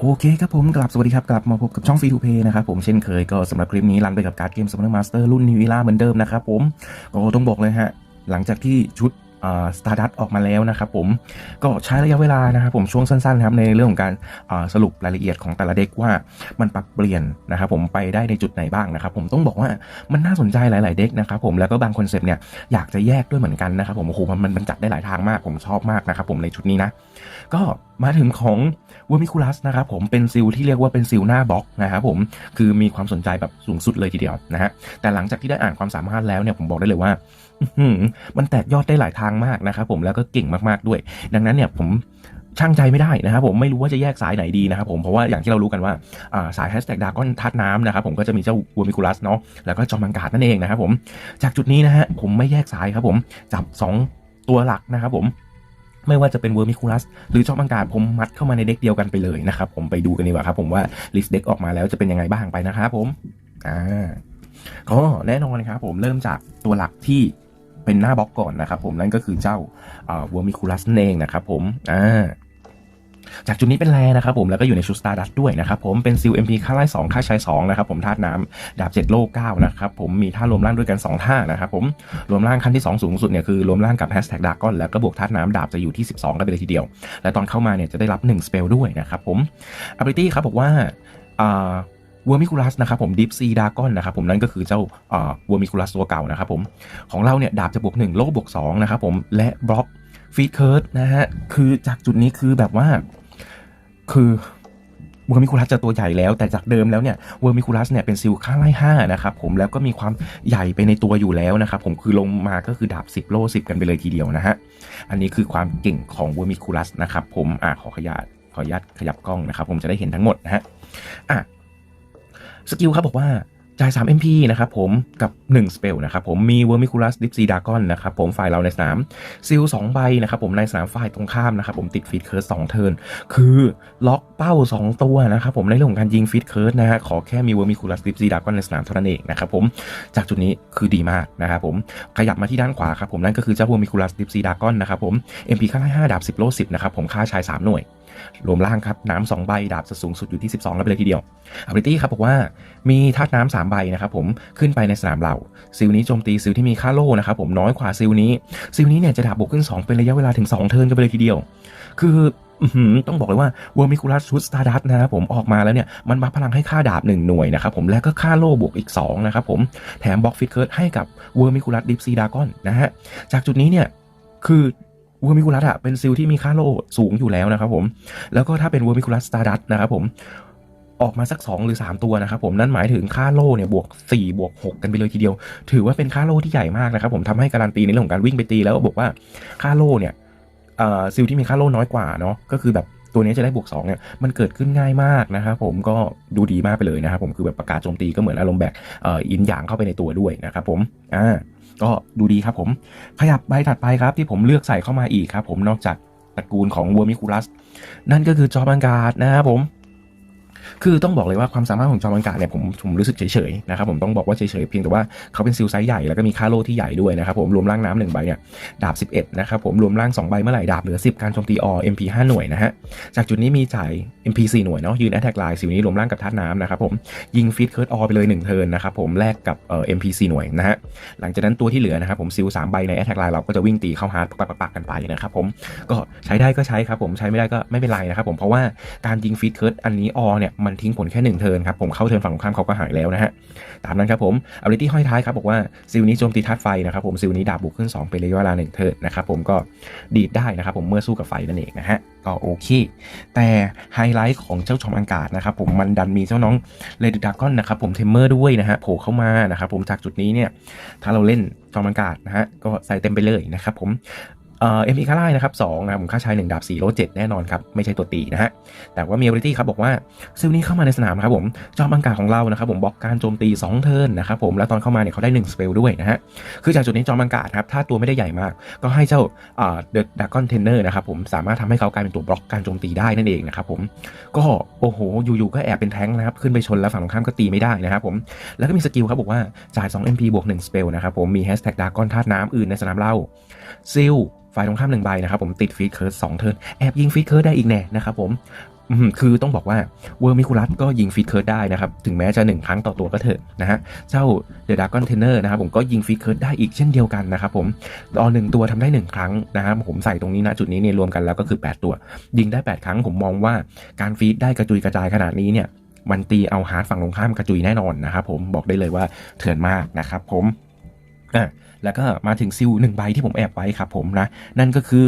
โอเคครับผมกลับสวัสดีครับ กลับมาพบกับช่องฟรีทูเพย์นะครับผมเช่นเคยก็สำหรับคลิปนี้รันไปกับการ์ดเกมซัมเมอร์มาสเตอร์รุ่นนิวิล่าเหมือนเดิมนะครับผมก็ต้องบอกเลยฮะ หลังจากที่ชุดสตาร์ดัตออกมาแล้วนะครับผมก็ใช้ระยะเวลานะครับผมช่วงสั้นๆครับในเรื่องของการสรุปรายละเอียดของแต่ละเด็กว่ามันปรับเปลี่ยนนะครับผมไปได้ในจุดไหนบ้างนะครับผมต้องบอกว่ามันน่าสนใจหลาย ๆ เด็กนะครับผมแล้วก็บางคอนเซปต์เนี่ยอยากจะแยกด้วยเหมือนกันนะครับผมโอ้โหมันมันจัดได้หลายทางมากผมชอบมากนะครับผมในชุดนี้นะก็ มาถึงของวอร์มิคูลัสนะครับผมเป็นซิลที่เรียกว่าเป็นซิลหน้าบล็อกนะครับผมคือมีความสนใจแบบสูงสุดเลยทีเดียวนะฮะแต่หลังจากที่ได้อ่านความสามารถแล้วเนี่ยผมบอกได้เลยว่าอืมันแตกยอดได้หลายทางมากนะครับผมแล้วก็เก่งมากๆด้วย ดังนั้นเนี่ยผมช่างใจไม่ได้นะครับผมไม่รู้ว่าจะแยกสายไหนดีนะครับผมเพราะว่าอย่างที่เรารู้กันว่าสายแฮชแท็กดากอนทัดน้ำนะครับผมก็จะมีเจ้าวอร์มิคูลัสเนาะแล้วก็จอมังกาดนั่นเองนะครับผมจากจุดนี้นะฮะผมไม่แยกสายครับผมจับสองตัวหลักนะครับผม ไม่ว่าจะเป็นเวอร์มิคูลัสหรือจอมังกาดผมมัดเข้ามาในเด็กเดียวกันไปเลยนะครับผมไปดูกันดีกว่าครับผมว่าลิสต์เด็กออกมาแล้วจะเป็นยังไงบ้างไปนะครับผมอ่าก็แน่นอนครับผมเริ่มจากตัวหลักที่เป็นหน้าบล็อกก่อนนะครับผมนั่นก็คือเจ้าเวอร์มิคูลัสนั่นเองนะครับผมอ่า จากจุดนี้เป็นแรนะครับผมแล้วก็อยู่ในชุดสตาร์ดัตด้วยนะครับผมเป็นซิล MP ค่าไล่2ค่าใช้2นะครับผมธาตุน้ำดาบ7โล9นะครับผมมีท่ารวมร่างด้วยกัน2ท่านะครับผมรวมร่างขั้นที่ 2 สูงสุดเนี่ยคือรวมร่างกับแฮชแท็กดาก้อนแล้วก็บวกธาตุน้ำดาบจะอยู่ที่ 12 กันไปเลยทีเดียว และตอนเข้ามาเนี่ยจะได้รับ1สเปลด้วยนะครับผม ability ครับบอกว่าเวอร์มิคูลัสนะครับผมดิฟซีดากอนนะครับผมนั่นก็คือเจ้าเวอร์มิคูลัสตัวเก่านะครับผมของเราเนี่ยดาบจะบวก1โลบวก2นะครับผมและบล็อก ฟีดเคิร์ดนะฮะ คือจากจุดนี้คือแบบว่า คือเวอร์มิคูลัสจะตัวใหญ่แล้ว แต่จากเดิมแล้วเนี่ยเวอร์มิคูลัสเนี่ยเป็นซิลค่าไล่ห้านะครับผมแล้วก็มีความใหญ่ไปในตัวอยู่แล้วนะครับผมคือลงมาก็คือดาบ 10 โล10 กันไปเลยทีเดียวนะฮะ อันนี้คือความเก่งของเวอร์มิคูลัสนะครับผมอ่าขอขยายขออนุญาตขยับกล้องนะครับ ผมจะได้เห็นทั้งหมดนะฮะอะสกิลครับบอกว่า จ่าย 3 MP นะครับผมกับ 1 สเปลนะครับผมมีเวอร์มิคูลัสดิฟซีดากอนนะครับผมฝ่ายเราในสนามซิล2ใบนะครับผมในสนามฝ่ายตรงข้ามนะครับผมติดฟีดเคิร์ส2เทิร์นคือล็อกเป้า 2 ตัวนะครับผมในเรื่องของการยิงฟีดเคิร์สนะฮะขอแค่มีเวอร์มิคูลัสดิฟซีดากอนในสนามเท่านั้นเองนะครับผมจากจุดนี้คือดีมากนะครับผมขยับมาที่ด้านขวาครับผมนั่นก็คือเจ้าเวอร์มิคูลัสดิฟซีดากอนนะครับผม MP ค่า5ดาบ10โล10นะครับผมค่าชาย 3 หน่วย รวมล่างครับน้ำสองใบดาบจะสูงสุดอยู่ที่ 12 แล้วไปเลยทีเดียว ability ครับบอกว่ามีธาตุน้ำสามใบนะครับผมขึ้นไปในสนามเราซิลนี้โจมตีซิลที่มีค่าโล่นะครับผมน้อยกว่าซิลนี้ซิลนี้เนี่ยจะดาบบวกขึ้น 2 เป็นระยะเวลาถึง 2 เทิร์นกันไปเลยทีเดียว คือต้องบอกเลยว่าเวอร์มิคูลัสชุดสตาร์ดัตนะครับผมออกมาแล้วเนี่ย มันบัฟพลังให้ค่าดาบ 1 หน่วยนะครับผมแล้วก็ค่าโล่บวกอีก 2 นะครับผม แถมบล็อกฟิกเคิร์ดให้กับเวอร์มิคูลัสดิฟซีดากอนนะฮะ จากจุดนี้เนี่ย คือ เวอร์มิคูลัสอะเป็นซิลที่มีค่าโลสูงอยู่แล้วนะครับผมแล้วก็ถ้าเป็นเวอร์มิคูลัสสตาร์ดัสนะครับผมออกมาสัก 2 หรือ 3 ตัวนะครับผมนั่นหมายถึงค่าโล่เนี่ยบวก 4 บวก 6 กันไปเลยทีเดียว ถือว่าเป็นค่าโล่ที่ใหญ่มากนะครับผมทำให้การันตีในเรื่องของการวิ่งไปตีแล้วบอกว่าค่าโล่เนี่ยซิลที่มีค่าโล่น้อยกว่าเนาะก็คือแบบ ตัวนี้จะได้บวก2เนี่ยมันเกิดขึ้นง่ายมากนะครับผมก็ดูดีมากไปเลยนะครับผมคือแบบประกาศโจมตีก็เหมือนอารมณ์แบบเอ่ออินหยางเข้าไปในตัวด้วยนะครับผมอ่าก็ดูดีครับผมขยับใบถัดไปครับที่ผมเลือกใส่เข้ามาอีกครับผมนอกจากตระกูลของเวอร์มิคูลัสนั่นก็คือจอมังการนะครับผม คือต้องบอกเลยว่าความสามารถของจอมังกาดเนี่ยผมผมรู้สึกเฉยๆนะครับผมต้องบอกว่าเฉยๆเพียงแต่ว่าเขาเป็นซิลไซส์ใหญ่แล้วก็มีค่าโลที่ใหญ่ด้วยนะครับผมรวมร่างน้ำหนึ่งใบเนี่ยดาบ 11 นะครับผมรวมร่าง 2 ใบเมื่อไหร่ดาบเหลือ 10 การโจมตีอ MP 5 หน่วยนะฮะจากจุดนี้มีจ่าย MP 4หน่วยเนาะยืนแอตแทกไลน์ซิลนี้รวมร่างกับธาตุน้ำนะครับผมยิงฟีดเคิร์ดอไปเลย1เทิร์นนะครับผมแลกกับเอ่อ MP 4หน่วยนะฮะหลังจากนั้นตัวที่เหลือนะครับผมซิล3ใบในแอตแทกไลน์เราก็จะวิ่งตีเข้าฮาร์ดปักๆกันไปนะครับผมก็ใช้ได้ก็ใช้ครับผมใช้ไม่ได้ก็ไม่เป็นไรนะครับผมเพราะว่าการยิงฟีดเคิร์ดอันนี้อเนี่ยมันทิ้งผลแค่1เทิร์นครับผมเข้าเทิร์นฝั่งตรงข้ามเขาก็หายแล้วนะฮะตามนั้นครับผมอาลิตี้ห้อยท้ายครับบอกว่าซิลนี้โจมตีธาตุไฟนะครับผมซิลนี้ดาบบุกขึ้น 2 เป็นระยะเวลา1เทิร์นนะครับผมก็ดีดได้นะครับผมเมื่อสู้กับไฟนั่นเองนะฮะก็โอเค แต่ไฮไลท์ของเจ้าชมอากาศนะครับผมมันดันมีเจ้าน้องเลดดากอนนะครับผมเทมเมอร์ด้วยนะฮะโผล่เข้ามานะครับผมจากจุดนี้เนี่ยถ้าเราเล่นจอมอากาศนะฮะก็ใส่เต็มไปเลยนะครับผม เอ่อ็มพีค่าไล่นะครับสองนะผมค่าใช้1ดาบ4โล7แน่นอนครับ ไม่ใช่ตัวตีนะฮะ แต่ว่ามี ability ครับบอกว่าซิลนี้เข้ามาในสนามครับผม จอมอังกาของเรานะครับผมบล็อกการโจมตี 2 เทิร์นนะครับผมแล้วตอนเข้ามาเนี่ยเขาได้ 1 สเปลด้วยนะฮะ คือจากจุดนี้จอมอังกาครับถ้าตัวไม่ได้ใหญ่มาก ก็ให้เจ้าเดอะดากอนเทนเนอร์นะครับผมสามารถทำให้เขากลายเป็นตัวบล็อกการโจมตีได้นั่นเองนะครับผมก็โอ้โหอยู่ๆก็แอบเป็นแท้งนะครับขึ้นไปชนแล้วฝั่งตรงข้ามก็ตีไม่ได้นะครับผมแล้วก็มีสกิลครับบอกว่าจ่าย2 MP บวก1สเปลนะครับผมมีแฮชแท็กดากอนธาตุน้ำอื่นในสนามเราซิลฝ่ายตรงข้ามหนึ่งใบนะครับผมติดฟีดเคิร์ดสองเทิร์นแอบยิงฟีดเคิร์ดได้อีกแน่นะครับผมคือต้องบอกว่าเวอร์มิคูลัสก็ยิงฟีดเคิร์ดได้นะครับ ถึงแม้จะ 1 ครั้งต่อตัวก็เถอะนะฮะ เจ้าเดอะดากอนเทนเนอร์นะครับผมก็ยิงฟีดเคิร์ดได้อีกเช่นเดียวกันนะครับผมต่อหนึ่งตัวทำได้ 1 ครั้งนะครับผมใส่ตรงนี้นะจุดนี้เนี่ยรวมกันแล้วก็คือ 8 ตัว ยิงได้ 8 ครั้งผมมองว่าการฟีดได้กระจุยกระจายขนาดนี้เนี่ยมันตีเอาฮาร์ดฝั่งตรงข้ามกระจุยแน่นอนนะครับผมบอกได้เลยว่าเถื่อนมากนะครับผม อะแล้วก็มาถึงซิลหนึ่งใบที่ผมแอบไว้ครับผมนะ นั่นก็คือ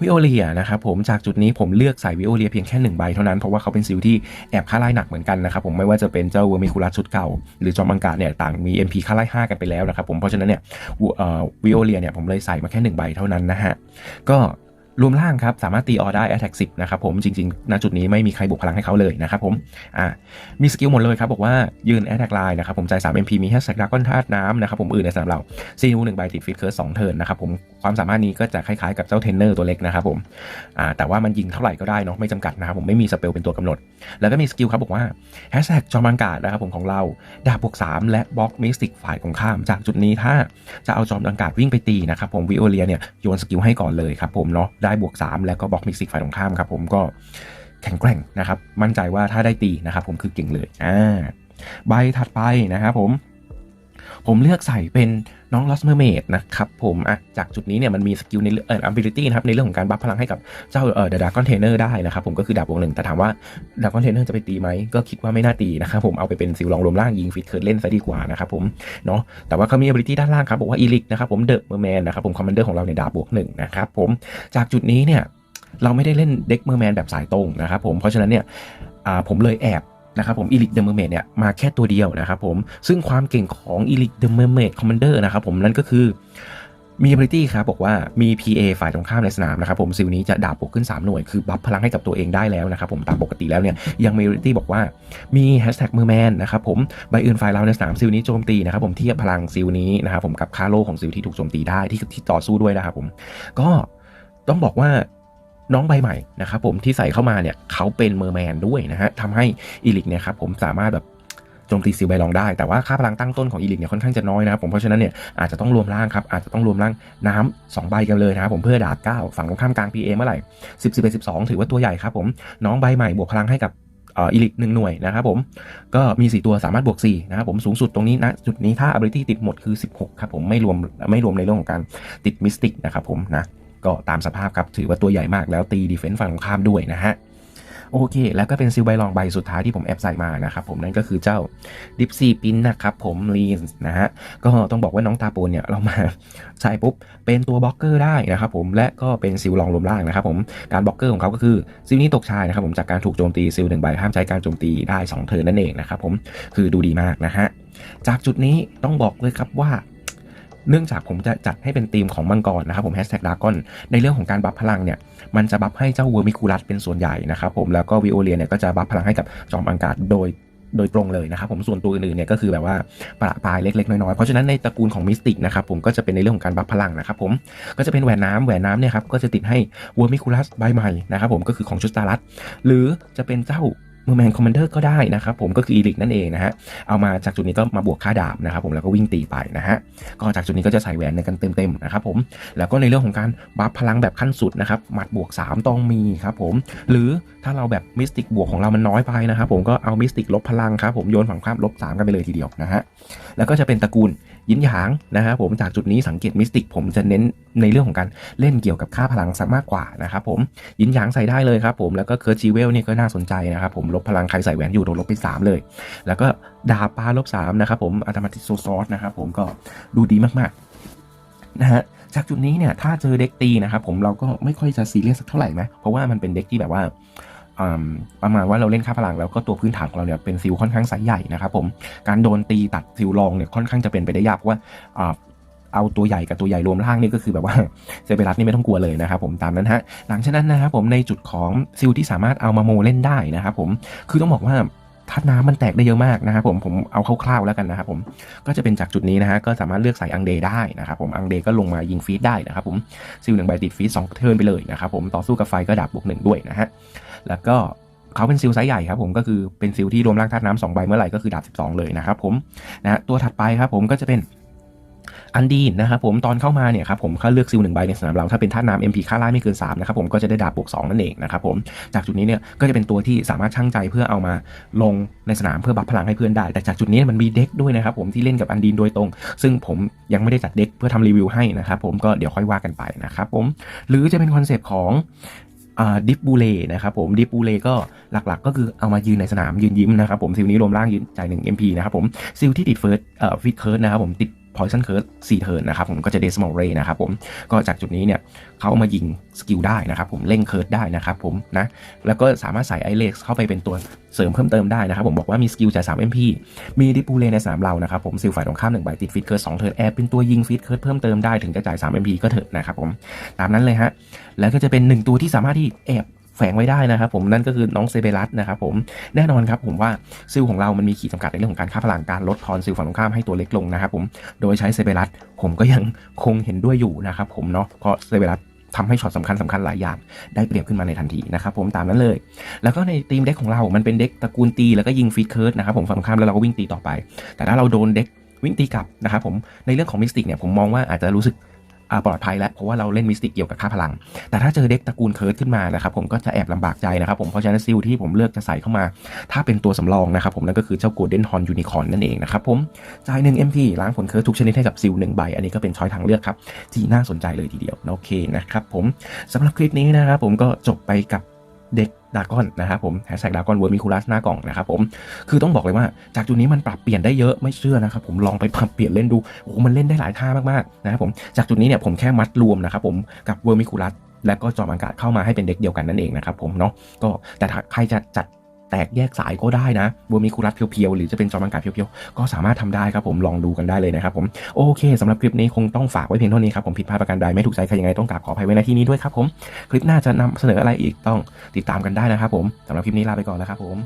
วิโอเลียนะครับผมจากจุดนี้ผมเลือกใส่วิโอเลียเพียงแค่หนึ่งใบเท่านั้น เพราะว่าเขาเป็นซิลที่แอบค่าไล่หนักเหมือนกันนะครับผมไม่ว่าจะเป็นเจ้าเวอร์มิคูลัสชุดเก่า หรือจอมังกาเนี่ยต่างมี MP ค่าไล่5กันไปแล้วนะครับผมเพราะฉะนั้นเนี่ยวิโอเลียเนี่ยผมเลยใส่มาแค่หนึ่งใบเท่านั้นนะฮะก็ รวมล่างครับสามารถตีออได้ Attack 10 นะครับผมจริงๆณจุดนี้ไม่มีใครบุกพลังให้เขาเลยนะครับผมอ่ามีสกิลหมดเลยครับ บอกว่ายืน Attack Line นะครับผมใจ3 MP มีแฮชแท็กดากอนธาตุน้ำนะครับผมอื่นในสำหรับเราซีนูหนึ่งใบติดฟิตเคิร์สสองเทิร์นนะครับผม ความสามารถนี้ก็จะคล้ายๆกับเจ้าเทนเนอร์ตัวเล็กนะครับผมแต่ว่ามันยิงเท่าไหร่ก็ได้เนาะไม่จำกัดนะครับผมไม่มีสเปลเป็นตัวกำหนด แล้วก็มีสกิลครับบอกว่าแฮชแท็กจอมังกาดนะครับผมของเราดาบบวก3และบล็อกมิสติกฝ่ายของข้าม จากจุดนี้ถ้าจะเอาจอมอังกาดวิ่งไปตีนะครับผมวิโอเลียเนี่ยโยนสกิลให้ก่อนเลยครับผมเนาะได้บวก 3 แล้วก็บล็อกมิสติกฝ่ายตรงข้ามครับผมก็แข็งแกร่งนะครับมั่นใจว่าถ้าได้ตีนะครับผมคือเก่งเลยอ่าใบถัดไปนะครับผม ผมเลือกใส่เป็นน้องลอสเมอร์เมดนะครับผมอะจากจุดนี้เนี่ยมันมีสกิลในเอ่อ ability นะครับในเรื่องของการบัฟพลังให้กับเจ้าเอ่อดาร์กอนเทนเนอร์ได้นะครับผมก็คือดาบวงหนึ่งแต่ถามว่าดาร์กอนเทนเนอร์จะไปตีไหมก็คิดว่าไม่น่าตีนะครับผมเอาไปเป็นซิลลองรวมล่างยิงฟิตเคิร์ดเล่นซะดีกว่านะครับผมเนาะแต่ว่าเขามี ability ด้านล่างครับบอกว่าอีลิกนะครับผมเดอะเมอร์แมนนะครับผมคอมมานเดอร์ของเราในดาบบวกหนึ่งนะครับผมจากจุดนี้เนี่ยเราไม่ได้เล่นเด็กเมอร์แมนแบบสายตรงนะครับผมเพราะฉะนั้นเนี่ยอ่าผมเลยแอบ นะครับผมอีลิกเดอะเมอร์เมดเนี่ยมาแค่ตัวเดียวนะครับผมซึ่งความเก่งของอีลิกเดอะเมอร์เมดคอมมานเดอร์นะครับผมนั่นก็คือมี ability ครับบอกว่ามี PA ฝ่ายตรงข้ามในสนามนะครับผมซิลนี้จะดาบบวกขึ้น 3 หน่วย คือบัฟพลังให้กับตัวเองได้แล้วนะครับผมตามปกติแล้วเนี่ยยังมี ability บอกว่ามีแฮชแท็กมือแมนนะครับผมใบอื่นฝ่ายเราในสนามซิลนี้โจมตีนะครับผมเทียบพลังซิลนี้นะครับผมกับค่าโลของซิลที่ถูกโจมตีได้ที่ที่ต่อสู้ด้วยนะครับผมก็ต้องบอกว่า น้องใบใหม่นะครับผมที่ใส่เข้ามาเนี่ยเขาเป็นเมอร์แมนด้วยนะฮะทำให้อีลิกเนี่ยครับผมสามารถแบบโจมตีซิลใบรองได้ แต่ว่าค่าพลังตั้งต้นของอีลิกเนี่ยค่อนข้างจะน้อยนะครับผมเพราะฉะนั้นเนี่ยอาจจะต้องรวมร่างครับอาจจะต้องรวมร่างน้ำสองใบกันเลยนะครับผมเพื่อดาบเก้าฝั่งตรงข้ามกลาง PA เมื่อไหร่สิบสิบเอ็ดสิบสองถือว่าตัวใหญ่ครับผมน้องใบใหม่บวกพลังให้กับอีลิกหนึ่งหน่วยนะครับผมก็มี 4 ตัวสามารถบวก4นะครับผมสูงสุดตรงนี้นะจุดนี้ถ้า ability ติดหมดคือ 16 ครับผมไม่รวมไม่รวมในเรื่องของการติดมิสติกนะครับผมนะ ก็ตามสภาพครับ ถือว่าตัวใหญ่มากแล้วตีดีเฟนส์ฝั่งตรงข้ามด้วยนะฮะ โอเค แล้วก็เป็นซิลใบลองใบสุดท้ายที่ผมแอบใส่มานะครับผมนั่นก็คือเจ้าดิฟซีปินนะครับผมลีนนะฮะ ก็ต้องบอกว่าน้องตาโปนเนี่ยเรามาใส่ปุ๊บ เป็นตัวบล็อกเกอร์ได้นะครับผมและก็เป็นซิลลองรวมล่างนะครับผมการบล็อกเกอร์ของเขาก็คือซิลนี้ตกชายนะครับผมจากการถูกโจมตีซิลหนึ่งใบห้ามใช้การโจมตีได้2เทิร์นนั่นเองนะครับผมคือดูดีมากนะฮะจากจุดนี้ต้องบอกเลยครับว่า เนื่องจากผมจะจัดให้เป็นธีมของมังกรนะครับผมแฮชแท็กดากอนในเรื่องของการบัฟพลังเนี่ยมันจะบัฟให้เจ้าเวอร์มิคูลัสเป็นส่วนใหญ่นะครับผมแล้วก็วิโอเลียเนี่ยก็จะบัฟพลังให้กับจอมอังกาศโดยโดยตรงเลยนะครับผมส่วนตัวอื่นๆเนี่ยก็คือแบบว่าประปายเล็กๆน้อยๆเพราะฉะนั้นในตระกูลของมิสติกนะครับผมก็จะเป็นในเรื่องของการบัฟพลังนะครับผมก็จะเป็นแหวนน้ำแหวนน้ำเนี่ยครับก็จะติดให้เวอร์มิคูลัสใบใหม่นะครับผมก็คือของชุดสตาร์ลัสหรือจะเป็นเจ้า มอร์แมนคอมมานเดอร์ก็ได้นะครับผมก็คืออีลิกนั่นเองนะฮะเอามาจากจุดนี้ก็มาบวกค่าดาบนะครับผมแล้วก็วิ่งตีไปนะฮะก็จากจุดนี้ก็จะใส่แหวนในกันเต็มๆนะครับผมแล้วก็ในเรื่องของการบัฟพลังแบบขั้นสุดนะครับหมัดบวก 3 ต้องมีครับผมหรือถ้าเราแบบมิสติกบวกของเรามันน้อยไปนะครับผมก็เอามิสติกลบพลังครับผมโยนฝั่งข้ามลบ3กันไปเลยทีเดียวนะฮะแล้วก็จะเป็นตระกูลยินหยางนะครับผมจากจุดนี้สังเกตมิสติกผมจะเน้นในเรื่องของการเล่นเกี่ยวกับค่าพลังซะมากกว่านะครับผมยินหยางใส่ได้เลยครับผมแล้วก็เคิร์จิเวลนี่ก็น่าสนใจนะครับผมลบพลังใครใส่แหวนอยู่โดนลบไป 3 เลย แล้วก็ดาปาลบ3นะครับผมอัตมาติโซซอสนะครับผมก็ดูดีมากๆนะฮะจากจุดนี้เนี่ยถ้าเจอเด็กตีนะครับผมเราก็ไม่ค่อยจะซีเรียสสักเท่าไหร่ไหมเพราะว่ามันเป็นเด็กที่แบบว่า ประมาณว่าเราเล่นค่าพลังแล้วก็ตัวพื้นฐานของเราเนี่ยเป็นซิลค่อนข้างไซส์ใหญ่นะครับผมการโดนตีตัดซิลรองเนี่ยค่อนข้างจะเป็นไปได้ยากเพราะว่าเอาตัวใหญ่กับตัวใหญ่รวมล่างนี่ก็คือแบบว่าเซเบรัสนี่ไม่ต้องกลัวเลยนะครับผมตามนั้นฮะหลังจากนั้นนะครับผมในจุดของซิลที่สามารถเอามาโมเล่นได้นะครับผมคือต้องบอกว่าทัดน้ำมันแตกได้เยอะมากนะครับผมผมเอาคร่าวๆแล้วกันนะครับผมก็จะเป็นจากจุดนี้นะฮะก็สามารถเลือกใส่อังเดได้นะครับผมอังเดก็ลงมายิงฟีดได้นะครับผมซิลหนึ่งใบติดฟีดสองเทิร์นไปเลยนะครับผมต่อสู้กับไฟก็ดับบวกหนึ่งด้วยนะฮะ แล้วก็เขาเป็นซิลไซส์ใหญ่ครับผมก็คือเป็นซิลที่รวมร่างธาตุน้ำสองใบเมื่อไหร่ก็คือดาบ 12 เลยนะครับผมนะตัวถัดไปครับผมก็จะเป็นอันดีนนะครับผมตอนเข้ามาเนี่ยครับผมเขาเลือกซิลหนึ่งใบในสนามเราถ้าเป็นท่าน้ำ MP ค่าไล่ไม่เกิน3นะครับผมก็จะได้ดาบบวก2นั่นเองนะครับผมจากจุดนี้เนี่ยก็จะเป็นตัวที่สามารถช่างใจเพื่อเอามาลงในสนามเพื่อบัฟพลังให้เพื่อนได้ แต่จากจุดนี้มันมีเด็กด้วยนะครับผมที่เล่นกับอันดีนโดยตรง ซึ่งผมยังไม่ได้จัดเด็กเพื่อทำรีวิวให้นะครับผมก็เดี๋ยวค่อยว่ากันไปนะครับผมหรือจะเป็นคอนเซปต์ของ ดิฟบูเล่นะครับผมดิฟบูเล่ก็หลักๆ ก็คือเอามายืนในสนามยืนยิ้มนะครับผมซิลนี้รวมร่างยืนจ่ายหนึ่งเอ็มพีนะครับผมซิลที่ติดเฟิร์สเอ่อฟิตเคิร์สนะครับผมติด poison curse 4เทิร์นนะครับผมก็จะ decimal ray นะครับผมก็จากจุดนี้เนี่ยเขาเอามายิงสกิลได้นะครับผมเร่งเคิร์ดได้นะครับผมนะแล้วก็สามารถใส่ไอเล็กเข้าไปเป็นตัวเสริมเพิ่มเติมได้นะครับผมบอกว่ามีสกิลจ่าย3 MP มีดิปูเลในสนามเรานะครับผมซิลฝ่ายตรงข้ามหนึ่งใบติดฟิตเคิร์ด2เทิร์นแอบเป็นตัวยิงฟิตเคิร์ดเพิ่มเติมได้ถึงจะจ่าย3 MP ก็เถอะนะครับผมตามนั้นเลยฮะแล้วก็จะเป็น 1 ตัวที่สามารถที่แอบ แฝงไว้ได้นะครับผมนั่นก็คือน้องเซเบรัสนะครับผมแน่นอนครับผมว่าซิลของเรามันมีขีดจำกัดในเรื่องของการค่าพลังการลดทอนซิลฝั่งตรงข้ามให้ตัวเล็กลงนะครับผมโดยใช้เซเบรัสผมก็ยังคงเห็นด้วยอยู่นะครับผมเนาะเพราะเซเบรัสทำให้ช็อตสำคัญสำคัญหลายอย่าง ได้เปรียบขึ้นมาในทันทีนะครับผมตามนั้นเลย แล้วก็ในทีมเด็กของเรา มันเป็นเด็กตระกูลตีแล้วก็ยิงฟีดเคิร์ดนะครับผมฝั่งตรงข้ามแล้วเราก็วิ่งตีต่อไป แต่ถ้าเราโดนเด็กวิ่งตีกลับนะครับผมในเรื่องของมิสติกเนี่ยผมมองว่าอาจจะรู้สึก ปลอดภัยแล้วเพราะว่าเราเล่นมิสติกเกี่ยวกับค่าพลัง แต่ถ้าเจอเด็กตระกูลเคิร์ดขึ้นมานะครับผมก็จะแอบลำบากใจนะครับผมเพราะฉะนั้นซิลที่ผมเลือกจะใส่เข้ามา ถ้าเป็นตัวสำรองนะครับผมนั่นก็คือเจ้าโกลเด้นฮอนยูนิคอนนั่นเองนะครับผมจ่ายหนึ่ง MP ล้างผลเคิร์ดทุกชนิดให้กับซิลหนึ่งใบ อันนี้ก็เป็นช้อยทางเลือกครับที่น่าสนใจเลยทีเดียวโอเคนะครับผมสำหรับคลิปนี้นะครับผมก็จบไปกับ เด็กดากอนนะครับผมแฮชแท็กดากอนเวิร์มิคูลัสหน้ากล่องนะครับผมคือต้องบอกเลยว่าจากจุดนี้มันปรับเปลี่ยนได้เยอะไม่เชื่อนะครับผมลองไปปรับเปลี่ยนเล่นดูโอ้โหมันเล่นได้หลายท่ามากๆนะครับผมจากจุดนี้เนี่ยผมแค่มัดรวมนะครับผมกับเวิร์มิคูลัสและก็จอมอากาศเข้ามาให้เป็นเด็กเดียวกันนั่นเองนะครับผมเนาะก็แต่ใครจะจัด แตกแยกสายก็ได้นะเวอร์มิคูลัสเพียวๆหรือจะเป็นจอมังกรเพียวๆก็สามารถทำได้ครับผมลองดูกันได้เลยนะครับผมโอเคสำหรับคลิปนี้คงต้องฝากไว้เพียงเท่านี้ครับผมผิดพลาดประการใดไม่ถูกใจใครยังไงต้องกราบขออภัยไว้ในที่นี้ด้วยครับผมคลิปหน้าจะนำเสนออะไรอีกต้องติดตามกันได้นะครับผมสำหรับคลิปนี้ลาไปก่อนแล้วครับผม